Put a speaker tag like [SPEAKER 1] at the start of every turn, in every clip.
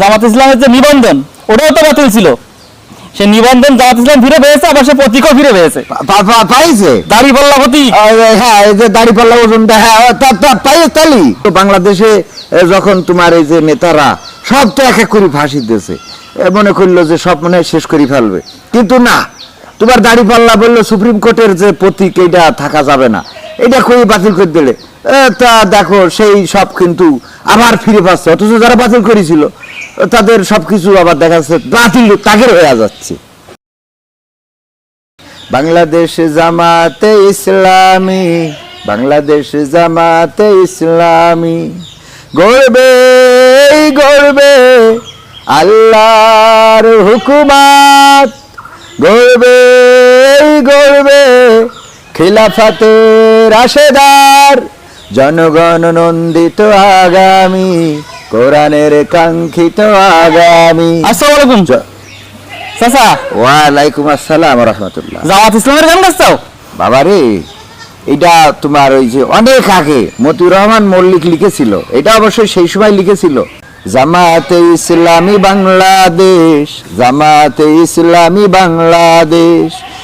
[SPEAKER 1] জামাত ইসলামের যে নিবন্ধন। ওটাও তো বাতিল ছিল। সে নিবন্ধন জামাত ইসলাম ফিরে পেয়েছে আবার সে প্রতীকও ফিরে পেয়েছে।
[SPEAKER 2] পাইছে?
[SPEAKER 1] দাড়ি পাল্লা প্রতীক।
[SPEAKER 2] হ্যাঁ এই যে দাড়ি পাল্লা ওজনটা হ্যাঁ পাইছে তালি তো বাংলাদেশে যখন তোমার এই যে নেতারা সব তো এক এক করে ফাঁসি দিয়েছে। মনে করল যে সব মনে শেষ করে ফেলবে। কিন্তু না তোমার দাড়ি পাল্লা বলল সুপ্রিম কোর্টের যে প্রতীক এটা থাকা যাবে না। এটা কই বাতিল করে দিলে? তা দেখো, সেই সব কিন্তু আবার ফিরে পাচ্ছে, অথচ যারা বাতিল করেছিল, তাদের সবকিছু আবার দেখা যাচ্ছে, বাতিল তাগের হয়ে যাচ্ছে। বাংলাদেশ জামাতে ইসলামী, বাংলাদেশ জামাতে ইসলামী, গড়বে গড়বে আল্লাহর হুকুমাত, গড়বে গড়বে খিলাফাতে রাশেদার। জনগণ নন্দিত আগামী কোরআনের কাঙ্ক্ষিত আগামী।
[SPEAKER 1] আসসালামু আলাইকুম চাচা।
[SPEAKER 2] ওয়ালাইকুম আসসালাম রহমতুল্লাহ
[SPEAKER 1] জামাত ইসলামের গান গাছাও
[SPEAKER 2] বাবা রে এটা তোমার ওই যে অনেক আগে মতিউর রহমান মল্লিক লিখেছিল এটা অবশ্যই সেই সময় লিখেছিল। জামাতে ইসলামী বাংলাদেশ জামাতে ইসলামী বাংলাদেশ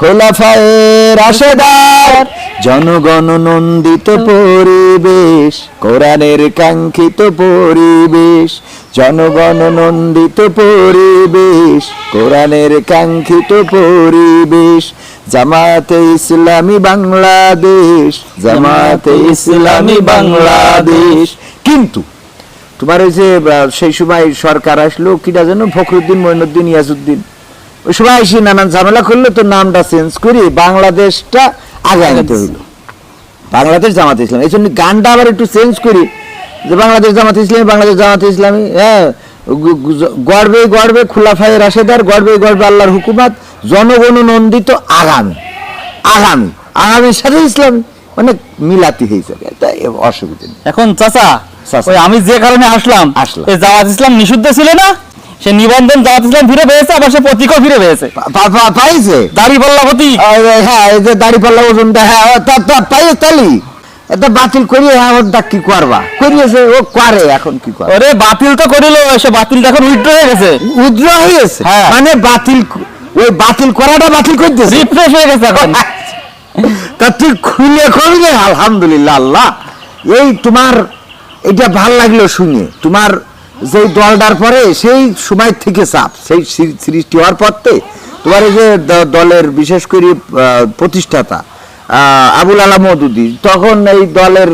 [SPEAKER 2] খোলাফায়ে রাশেদার জনগণ নন্দিত পরিবেশ, কোরআনের কাঙ্ক্ষিত পরিবেশ, জনগণ নন্দিত পরিবেশ, কোরআনের কাঙ্ক্ষিত পরিবেশ, জামাতে ইসলামী বাংলাদেশ, জামাতে ইসলামী বাংলাদেশ। কিন্তু তোমার ওই যে সেই সময় সরকার আসলো, কিটা যেন ফখরুদ্দিন মইনুদ্দিন ইয়াজুদ্দিন। ওই সময় এসে নানান ঝামেলা করল তো নামটা চেঞ্জ করে বাংলাদেশটা আগে আনতে হইল। বাংলাদেশ জামাত ইসলাম। এই জন্য গানটা আবার একটু চেঞ্জ করি যে বাংলাদেশ জামাত ইসলামী বাংলাদেশ জামাত ইসলামী হ্যাঁ গর্বে গর্বে খোলাফায়ে রাশেদার গর্বে গর্বে আল্লাহর হুকুমাত জনগণ নন্দিত আগামী আগামী আগামীর সাথে ইসলাম। মানে মিলাতি হয়েছে। এটা অসুবিধা নেই।
[SPEAKER 1] এখন চাচা। আমি যে কারণে আসলাম
[SPEAKER 2] আসলাম।
[SPEAKER 1] জামাত ইসলাম নিষিদ্ধ ছিল না? সে নিবন্ধন জামাত ইসলাম ফিরে পেয়েছে আবার সে প্রতীকও ফিরে পেয়েছে।
[SPEAKER 2] পাইছে?
[SPEAKER 1] দাড়ি পাল্লা প্রতীক
[SPEAKER 2] হ্যাঁ এই যে দাড়ি পাল্লা ওজনটা হ্যাঁ পাইছে তালি। এটা বাতিল করিয়ে এখন তা কি করবা? করিয়েছে ও করে এখন কি করে
[SPEAKER 1] ওরে বাতিল তো করিল সে বাতিলটা এখন উইথড্র হয়ে গেছে।
[SPEAKER 2] উদ্র হয়েছে
[SPEAKER 1] হ্যাঁ।
[SPEAKER 2] মানে বাতিল ওই বাতিল করাটা বাতিল করতেছে?
[SPEAKER 1] রিফ্রেশ হয়ে গেছে এখন।
[SPEAKER 2] তা তুই খুলে খুলবে আলহামদুলিল্লাহ আল্লাহ। এই তোমার এটা ভালো লাগল শুনে। তোমার যেই দলটার পরে সেই সময় থেকে চাপ, সেই সৃষ্টি হওয়ার পরতে তোমার এই যে দলের বিশেষ করে প্রতিষ্ঠাতা আবুল আলা মদুদি, তখন এই দলের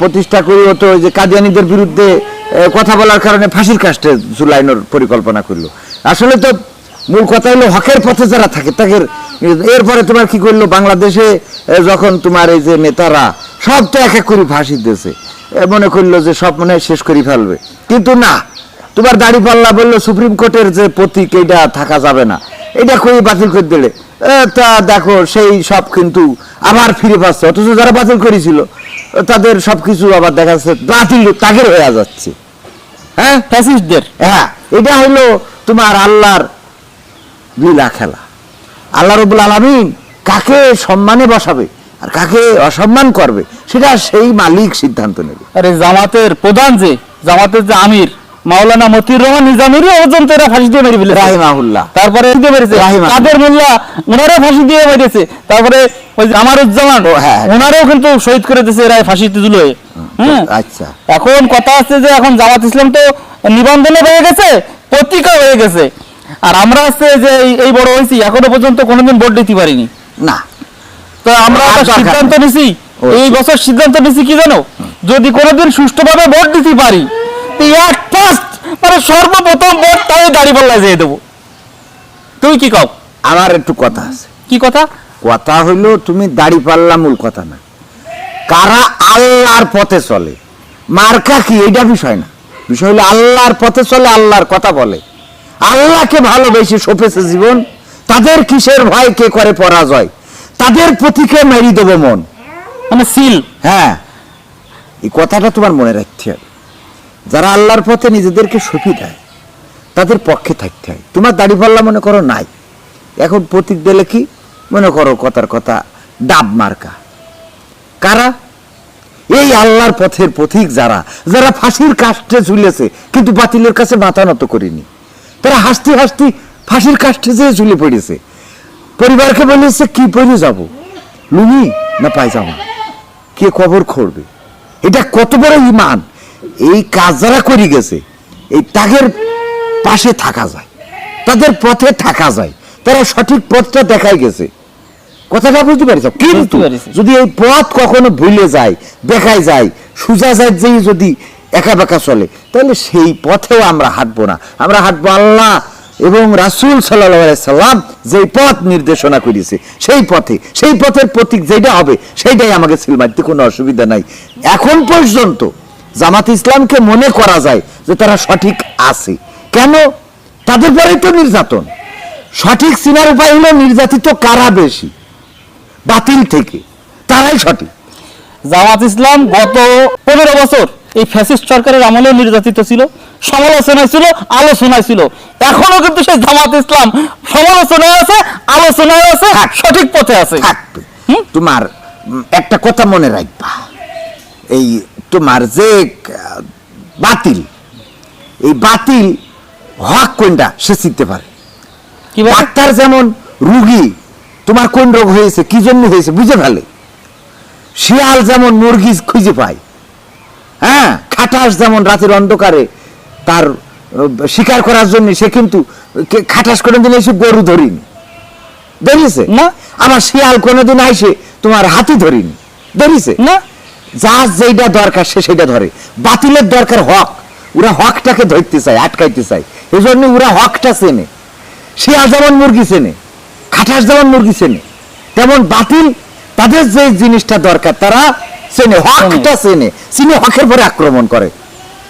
[SPEAKER 2] প্রতিষ্ঠা করে ও তো ওই যে কাদিয়ানিদের বিরুদ্ধে কথা বলার কারণে ফাঁসির কাস্টে ঝুলাইনোর পরিকল্পনা করল। আসলে তো মূল কথা হলো হকের পথে যারা থাকে, তাদের, এরপরে তোমার কি করল? বাংলাদেশে যখন তোমার এই যে নেতারা, সব তো এক এক করে ফাঁসি দিয়েছে। মনে করল যে সব মনে শেষ করে ফেলবে। কিন্তু না তোমার দাড়ি পাল্লা বলল সুপ্রিম কোর্টের যে প্রতীক এটা থাকা যাবে না। এটা কই বাতিল করে দিলে? এ, তা দেখো সেই সব কিন্তু আবার ফিরে পাচ্ছে। অথচ যারা বাতিল করেছিল তাদের সবকিছু আবার দেখা যাচ্ছে বাতিল তাগের হয়ে যাচ্ছে। হ্যাঁ?
[SPEAKER 1] ফ্যাসিস্টদের?
[SPEAKER 2] হ্যাঁ এটা হলো তোমার আল্লাহর লীলা খেলা। আল্লাহ রবুল আলমিন কাকে সম্মানে বসাবে? আর কাকে অসম্মান করবে সেটা সেই মালিক সিদ্ধান্ত নেবে।
[SPEAKER 1] আরে জামাতের প্রধান যে জামাতের যে আমির মাওলানা মতির রহমান নিজামিরও পর্যন্ত এরা ফাঁসি দিয়ে মেরে ফেলেছে।
[SPEAKER 2] রাহিমাহুল্লাহ।
[SPEAKER 1] তারপরে দিয়ে মেরেছে? কাদের মোল্লা ওনারও ফাঁসি দিয়ে মেরেছে। তারপরে ওই যে আমারুজ্জামান
[SPEAKER 2] ও, হ্যাঁ।
[SPEAKER 1] ওনারও কিন্তু শহীদ করে দিয়েছে এরা ফাঁসিতে দিল হ্যাঁ
[SPEAKER 2] আচ্ছা।
[SPEAKER 1] এখন কথা আছে যে এখন জামাত ইসলাম তো নিবন্ধনে হয়ে গেছে পত্রিকা হয়ে গেছে। আর আমরা আছে যে এই- এই বড় হয়েছি এখনও পর্যন্ত কোনোদিন ভোট দিতে পারিনি।
[SPEAKER 2] না।
[SPEAKER 1] তো আমরা সিদ্ধান্ত। নিছি। এই বছর সিদ্ধান্ত নিছি কি জানো? যদি কোনোদিন সুষ্ঠুভাবে ভোট দিতে পারি এক ফার্স্ট মানে সর্বপ্রথম ভোট তাই দাড়ি পাল্লায় যেয়ে দেবো। তুই কি কও?
[SPEAKER 2] আমার একটু কথা আছে।
[SPEAKER 1] কি কথা?
[SPEAKER 2] কথা হইল তুমি দাড়ি পাল্লা মূল কথা না। কারা আল্লাহর পথে চলে? মার্কা কি? এইটা বিষয় না। বিষয় হলো আল্লাহর পথে চলে আল্লাহর কথা বলে। আল্লাহকে ভালোবেসে সপেছে জীবন। তাদের কিসের ভয় কে করে পরাজয়? তাদের প্রতিকে মেরি দেবো মন।
[SPEAKER 1] মানে সিল।
[SPEAKER 2] হ্যাঁ। এই কথাটা তোমার মনে রাখতে হবে। যারা আল্লাহর পথে নিজেদেরকে সঁপি দেয় তাদের পক্ষে থাকতে হয়। তোমার দাড়ি পাল্লা মনে করো নাই। এখন প্রতীক দিলে কি? মনে করো কথার কথা ডাব মার্কা। কারা? এই আল্লাহর পথের পথিক যারা যারা ফাঁসির কাষ্টে ঝুলেছে কিন্তু বাতিলের কাছে মাথা নত করিনি। তারা হাসতে হাসতে ফাঁসির কাষ্টে যেয়ে ঝুলে পড়েছে। পরিবারকে বলেছে কি পরে যাব? লুঙ্গি না পায়জামা? কে খবর করবে? এটা কত বড় ইমান। এই কাজ যারা করে গেছে এই তাগের পাশে থাকা যায় তাদের পথে থাকা যায় তারা সঠিক পথটা দেখাই গেছে। কথাটা বুঝতে পারিস কিন্তু যদি এই পথ কখনো ভুলে যায় দেখাই যায় সুজা যায় যেই যদি একা বেকা চলে তাহলে সেই পথেও আমরা হাঁটবো না। আমরা হাঁটবো আল্লাহ এবং রাসুল সাল্লাম যেই পথ নির্দেশনা করেছে সেই পথে, সেই পথের প্রতীক যেটা হবে, সেইটাই আমাকে সিল মারতে কোনো অসুবিধা নাই। এখন পর্যন্ত জামাত ইসলামকে মনে করা যায় যে তারা সঠিক আছে। কেন? তাদের পরেই তো নির্যাতন। সঠিক চিনার উপায় হলো নির্যাতিত কারা বেশি? বাতিল থেকে। তারাই সঠিক।
[SPEAKER 1] জামাত ইসলাম গত পনেরো বছর এই ফ্যাসিস্ট সরকারের আমলেও নির্যাতিত ছিল সমালোচনায় ছিল আলোচনায় ছিল। এখনও কিন্তু সেই জামাত ইসলাম সমালোচনায় আছে আলোচনায় আছে সঠিক পথে আছে।
[SPEAKER 2] তোমার একটা কথা মনে রাখবা। এই তোমার যে বাতিল এই বাতিল হক কোনটা সে চিনতে পারে। ডাক্তার যেমন রুগী তোমার কোন রোগ হয়েছে কি জন্য হয়েছে বুঝে ফেলে। শিয়াল যেমন মুরগি খুঁজে পায় হ্যাঁ খাটাস যেমন রাতের অন্ধকারে তার শিকার করার জন্য সে কিন্তু খাটাস করে দিলে সে গরু ধরিনি। ধরিছে?
[SPEAKER 1] না।
[SPEAKER 2] আমার শিয়াল কোনোদিন আইসে তোমার হাতি ধরিনি। ধরিছে?
[SPEAKER 1] না।
[SPEAKER 2] যার যেটা দরকার সে সেটা ধরে। বাতিলের দরকার হক। ওরা হকটাকে ধরতে চায় আটকাইতে চায়। এই জন্য ওরা হকটা চেনে। শিয়াল যেমন মুরগি চেনে খাটাস যেমন মুরগি চেনে তেমন বাতিল তাদের যে জিনিসটা দরকার তারা চেনে হকটা চেনে চিনে হকের পরে আক্রমণ করে।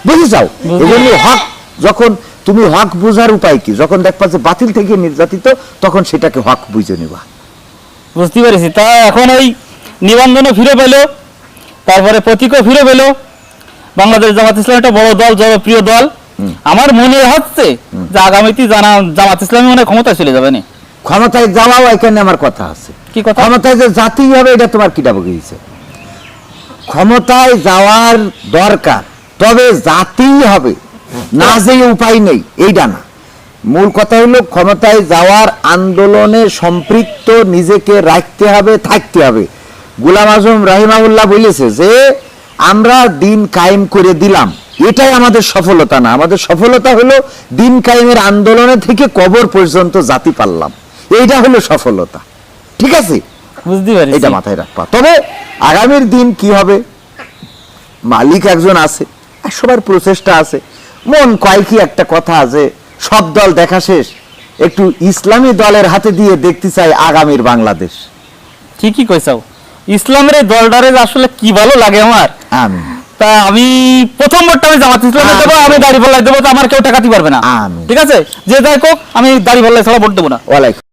[SPEAKER 2] বুঝে যাও। এই হক যখন তুমি হক বোঝার উপায় কি? যখন দেখবা যে বাতিল থেকে নির্যাতিত তখন সেটাকে হক বুঝে নিবা।
[SPEAKER 1] বুঝতে পেরেছি। তা এখন এই নিবন্ধনও ফিরে পেল তারপরে প্রতীকও ফিরে পেল। বাংলাদেশ জামাত ইসলাম একটা বড় দল জনপ্রিয় দল। আমার মনে হচ্ছে যে আগামীতে জানা জামাত ইসলামী মনে ক্ষমতায় চলে যাবে না?
[SPEAKER 2] ক্ষমতায় যাওয়াও এখানে আমার কথা আছে।
[SPEAKER 1] কি কথা?
[SPEAKER 2] ক্ষমতায় যে জাতি হবে এটা তোমার কিটা বগিয়েছে ক্ষমতায় যাওয়ার দরকার, তবে জাতিই হবে, না যে উপায় নেই এইটা না। মূল কথা হলো ক্ষমতায় যাওয়ার আন্দোলনে সম্পৃক্ত নিজেকে রাখতে হবে, থাকতে হবে। গুলাম আজম রাহিমাউল্লাহ বলেছে যে, আমরা দিন কায়েম করে দিলাম, এটাই আমাদের সফলতা না। আমাদের সফলতা হলো দিন কায়েমের আন্দোলনে থেকে কবর পর্যন্ত জাতি পারলাম। এইটা হলো সফলতা। ঠিক আছে?
[SPEAKER 1] বুঝতে পারি
[SPEAKER 2] এটা মাথায় রাখবা তবে আগামীর দিন কি হবে? মালিক একজন আছে সবার প্রচেষ্টা আছে। মন কয় কি একটা কথা আছে সব দল দেখা শেষ। একটু ইসলামী দলের হাতে দিয়ে দেখতে চাই আগামীর বাংলাদেশ।
[SPEAKER 1] ঠিকই কইসাও ইসলামের দলটারে আসলে কি ভালো লাগে আমার?
[SPEAKER 2] আমি
[SPEAKER 1] তা আমি প্রথম ভোটটা আমি জামাত ইসলামে দেবো আমি দাড়ি পাল্লাই দেবো তো আমার কেউ টাকাতে পারবে না। ঠিক আছে? যে যাই হোক আমি দাড়ি পাল্লাই ছাড়া ভোট দেবো না।
[SPEAKER 2] ওয়ালাইকুম